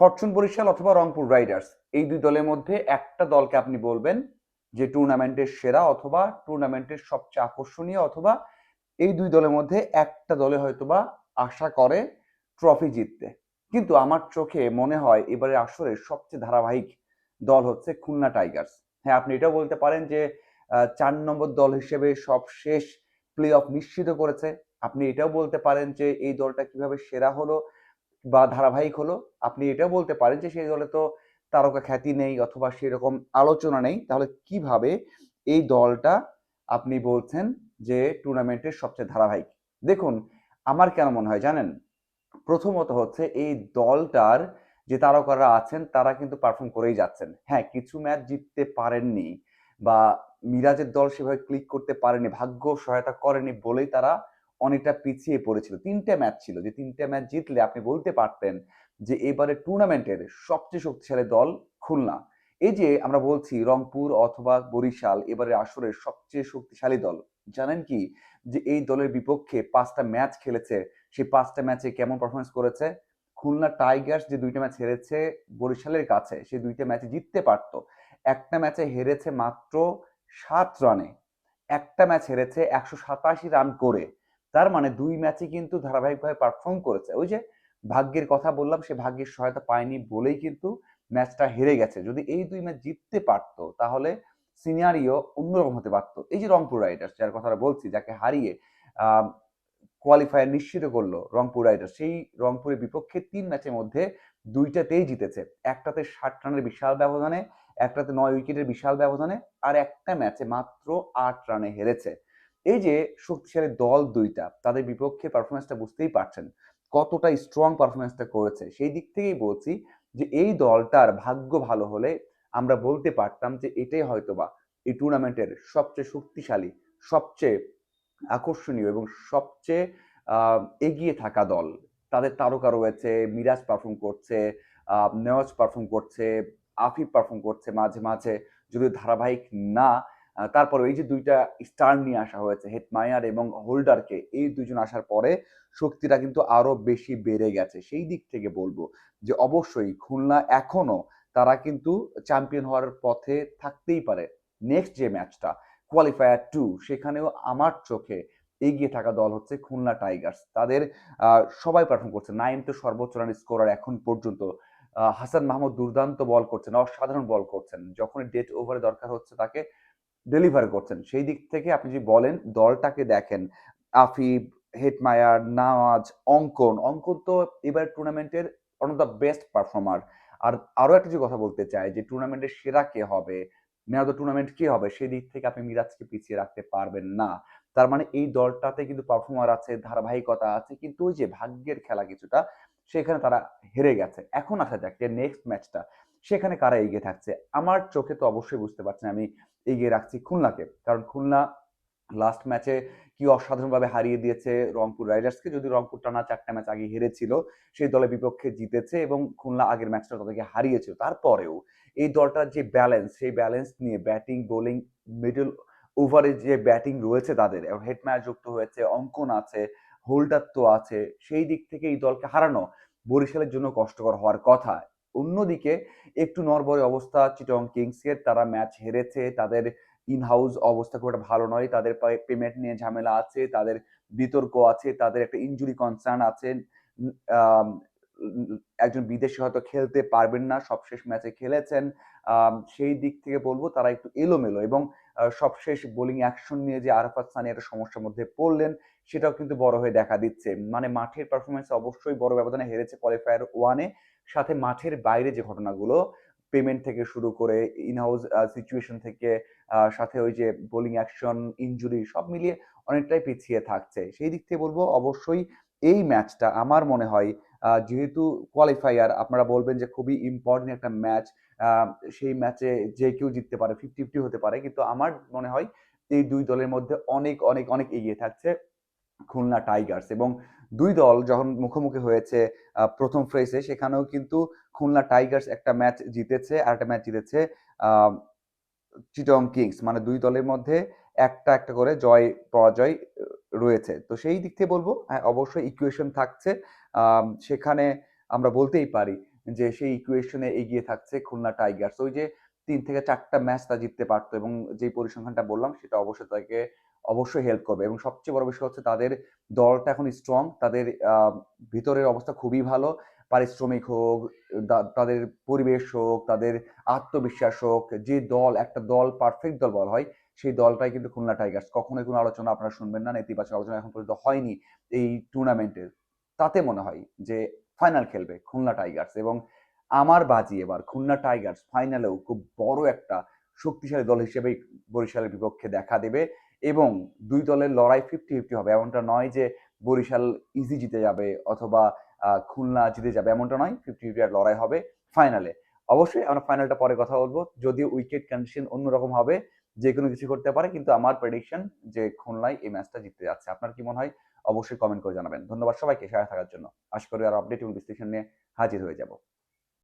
Fortune Barishal অথবা Rangpur Riders, এই দুই দলের মধ্যে একটা দলকে আপনি বলবেন যে টুর্নামেন্টের সেরা অথবা টুর্নামেন্টের সবচেয়ে আকর্ষণীয় অথবা এই দুই দলের মধ্যে একটা দলে হয়তোবা আশা করে ট্রফি জিততে। কিন্তু আমার চোখে মনে হয় এবারে আসরে সবচেয়ে ধারাবাহিক দল হচ্ছে খুলনা টাইগার্স। হ্যাঁ আপনি এটাও বলতে পারেন যে চার নম্বর দল হিসেবে সব শেষ প্লে অফ নিশ্চিত করেছে। আপনি এটাও বলতে পারেন যে, এই দলটা কীভাবে সেরা হলো বা ধারাবাহিক হলো, আপনি এটাও বলতে পারেন যে সেই দলে তো তারকা খ্যাতি নেই অথবা সেরকম আলোচনা নেই। তাহলে কীভাবে এই দলটা আপনি বলছেন যে টুর্নামেন্টের সবচেয়ে ধারাবাহিক? দেখুন, আমার কেন মনে হয় জানেন? প্রথমত হচ্ছে এই দলটার যে তারকারা আছেন, তারা কিন্তু পারফর্ম করেই যাচ্ছেন। হ্যাঁ কিছু ম্যাচ জিততে পারেননি বা মিরাজের দল সেভাবে ক্লিক করতে পারেনি, ভাগ্য সহায়তা করেনি বলেই তারা অনেকটা পিছিয়ে পড়েছিল। তিনটে ম্যাচ ছিল। যে তিনটে ম্যাচ জিতলে আপনি বলতে পারতেন যে এবারে টুর্নামেন্টের সবচেয়ে শক্তিশালী দল খুলনা। এই যে আমরা বলছি রংপুর অথবা বরিশাল এবারে আসরের সবচেয়ে শক্তিশালী দল, জানেন কি? যে এই দলের বিপক্ষে পাঁচটা ম্যাচ খেলেছে। সেই পাঁচটা ম্যাচে কেমন পারফরমেন্স করেছে? খুলনা টাইগার্স যে দুইটা ম্যাচ হেরেছে বরিশালের কাছে সেই দুইটা ম্যাচে জিততে পারতো। একটা ম্যাচে হেরেছে মাত্র সাত রানে একটা ম্যাচ হেরেছে একশো সাতাশি রান করে। তার মানে দুই ম্যাচে কিন্তু ধারাবাহিকভাবে পারফর্ম করেছে। ওই যে ভাগ্যের কথা বললাম, সে ভাগ্যের সহায়তা পায়নি বলেই কিন্তু ম্যাচটা হেরে গেছে। যদি এই দুই ম্যাচ জিততে পারতো, তাহলে সিনিয়রিও অন্যরকম হতে পারতো। এই যে রংপুর রাইডার্স, যার কথাটা বলছি, যাকে হারিয়ে কোয়ালিফায়ার নিশ্চিত করল রংপুর রাইডার্স, সেই রংপুরের বিপক্ষে তিন ম্যাচের মধ্যে দুইটাতেই জিতেছে। একটাতে ষাট রানের বিশাল ব্যবধানে, একটাতে নয় উইকেটের বিশাল ব্যবধানে, আর একটা ম্যাচে মাত্র আট রানে হেরেছে। এই যে শক্তিশালী দল দুইটা, তাদের বিপক্ষে পারফরমেন্সটা বুঝতেই পারছেন কতটা স্ট্রং পারফরমেন্সটা করেছে। সেই দিক থেকেই বলছি যে এই দলটার ভাগ্য ভালো হলে আমরা বলতে পারতাম যে এটাই হয়তোবা এই টুর্নামেন্টের সবচেয়ে শক্তিশালী, সবচেয়ে আকর্ষণীয় এবং সবচেয়ে এগিয়ে থাকা দল। তাদের তারকা রয়েছে, মিরাজ পারফর্ম করছে নেওয়াজ পারফর্ম করছে, আফিফ পারফর্ম করছে মাঝে মাঝে। যদি ধারাবাহিক না তারপরে এই যে দুইটা স্টার নিয়ে আসা হয়েছে হেটমায়ার এবং হোল্ডারকে এই দুজন আসার পরে শক্তিটা কিন্তু আরও বেশি বেড়ে গেছে। সেই দিক থেকে বলব যে, অবশ্যই খুলনা এখনও তারা কিন্তু চ্যাম্পিয়ন হওয়ার পথে থাকতেই পারে। নেক্সট যে ম্যাচটা কোয়ালিফায়ার টু সেখানেও আমার চোখে এগিয়ে থাকা দল হচ্ছে খুলনা টাইগার্স তাদের সবাই পারফর্ম করছে। নাইম তো সর্বোচ্চ রান স্কোরার এখন পর্যন্ত। হাসান মাহমুদ দুর্দান্ত বল করছেন, অসাধারণ বল করছেন। যখন ডেট ওভারে দরকার হচ্ছে তাকে ডেলিভার করছেন। সেই দিক থেকে আপনি যদি বলেন, দলটাকে দেখেন আফিব হেটমায়ার, নাওয়াজ, অঙ্কন অঙ্কন তো এবার টুর্নামেন্টের one of the best performer আর আরও একটা যে কথা বলতে চাই, যে টুর্নামেন্টের সেরা কে হবে ম্যান অফ দ্য টুর্নামেন্ট কে হবে, সেই দিক থেকে আপনি মিরাজকে পিছিয়ে রাখতে পারবেন না। তার মানে এই দলটাতে কিন্তু পারফর্মার আছে, ধারাবাহিকতা আছে, কিন্তু ওই যে ভাগ্যের খেলা কিছুটা, সেখানে তারা হেরে গেছে। এখন আসা যাক, যে নেক্সট ম্যাচটা সেখানে কারা এগিয়ে থাকছে? আমার চোখে তো অবশ্যই বুঝতে পারছেন, আমি এগিয়ে রাখছি খুলনাকে। কারণ খুলনা লাস্ট ম্যাচে কি অসাধারণভাবে হারিয়ে দিয়েছে রংপুর রাইডার্সকে যদি রংপুর টানা চারটা ম্যাচ আগে হেরেছিল, সেই দলের বিপক্ষে জিতেছে এবং খুলনা আগের ম্যাচটা তাদেরকে হারিয়েছিল। তারপরেও এই দলটার যে ব্যালেন্স সেই ব্যালেন্স নিয়ে ব্যাটিং বোলিং মিডল ওভারে যে ব্যাটিং রয়েছে তাদের হেড ম্যাচ যুক্ত হয়েছে, অঙ্কন আছে হোল্ডার তো আছে, সেই দিক থেকে এই দলকে হারানো বরিশালের জন্য কষ্টকর হওয়ার কথা। অন্যদিকে একটু নরবরে অবস্থা চিটং কিংসের তারা ম্যাচ হেরেছে, তাদের ইন হাউস অবস্থা খুব একটা ভালো নয়, তাদের পেমেন্ট নিয়ে ঝামেলা আছে, তাদের বিতর্ক আছে, তাদের একটা ইনজুরি কনসার্ন আছে একজন বিদেশি হয়তো খেলতে পারবেন না, সবশেষ ম্যাচে খেলেছেন সেই দিক থেকে বলব তারা একটু এলোমেলো এবং সবশেষ বোলিং অ্যাকশন নিয়ে যে আরাফাত সানি একটা সমস্যার মধ্যে পড়লেন, সেটাও কিন্তু বড় হয়ে দেখা দিচ্ছে। মানে মাঠের পারফরমেন্স অবশ্যই বড় ব্যবধানে হেরেছে কোয়ালিফায়ার ওয়ানে সাথে মাঠের বাইরে যে ঘটনাগুলো পেমেন্ট থেকে শুরু করে ইনহাউস সিচুয়েশন থেকে সাথে ওই যে বোলিং অ্যাকশন ইনজুরি সব মিলিয়ে অনেকটাই পিছিয়ে থাকছে। সেই দিক থেকে বলব অবশ্যই এই ম্যাচটা আমার মনে হয় যেহেতু কোয়ালিফায়ার আপনারা বলবেন যে খুবই ইম্পর্টেন্ট একটা ম্যাচ সেই ম্যাচে যে কেউ জিততে পারে ফিফটি ফিফটি হতে পারে। কিন্তু আমার মনে হয় এই দুই দলের মধ্যে অনেক অনেক অনেক এগিয়ে থাকছে খুলনা টাইগার্স এবং দুই দল যখন মুখোমুখি হয়েছে প্রথম ফ্রেসে সেখানেও কিন্তু খুলনা টাইগার্স একটা ম্যাচ জিতেছে আর একটা ম্যাচ জিতেছে চিটং কিংস মানে দুই দলের মধ্যে একটা একটা করে জয়, পরাজয় রয়েছে। তো সেই দিক থেকে বলব হ্যাঁ অবশ্যই ইকুয়েশন থাকছে। সেখানে আমরা বলতেই পারি যে সেই ইকুয়েশনে এগিয়ে থাকছে খুলনা টাইগার্স ওই যে তিন থেকে চারটা ম্যাচ তা জিততে পারতো এবং যে পরিসংখ্যানটা বললাম, সেটা অবশ্যই তাকে অবশ্যই হেল্প করবে এবং সবচেয়ে বড় বিষয় হচ্ছে তাদের দলটা এখন স্ট্রং তাদের ভিতরের অবস্থা খুবই ভালো পারিশ্রমিক হোক তাদের পরিবেশ হোক, তাদের আত্মবিশ্বাস হোক, যে দল, একটা দল পারফেক্ট দল বলা হয়, সেই দলটাই কিন্তু খুলনা টাইগার্স। কখনোই কোনো আলোচনা আপনারা শুনবেন না, নেতিবাচক আলোচনা এখন পর্যন্ত হয়নি এই টুর্নামেন্টের তাতে মনে হয় যে ফাইনাল খেলবে খুলনা টাইগার্স এবং আমার বাজি এবার খুলনা টাইগার্স ফাইনালেও খুব বড় একটা শক্তিশালী দল হিসেবেই বরিশালের বিপক্ষে দেখা দেবে এবং দুই দলের লড়াই ফিফটি ফিফটি হবে। এমনটা নয় যে বরিশাল ইজি জিতে যাবে অথবা খুলনা জিতে যাবে এমনটা নয় ফিফটি ফিফটি আর লড়াই হবে ফাইনালে অবশ্যই আমরা ফাইনালটা পরে কথা বলব, যদিও উইকেট কন্ডিশন অন্যরকম হবে, যে কোনো কিছু করতে পারে, কিন্তু আমার প্রেডিকশন যে খুলনায় এই ম্যাচটা জিততে যাচ্ছে। আপনার কি মনে হয়? অবশ্যই কমেন্ট করে জানাবেন। ধন্যবাদ সবাইকে, সাথে থাকার জন্য। আশা করি আর আপডেট এবং বিশ্লেষণ নিয়ে হাজির হয়ে যাব।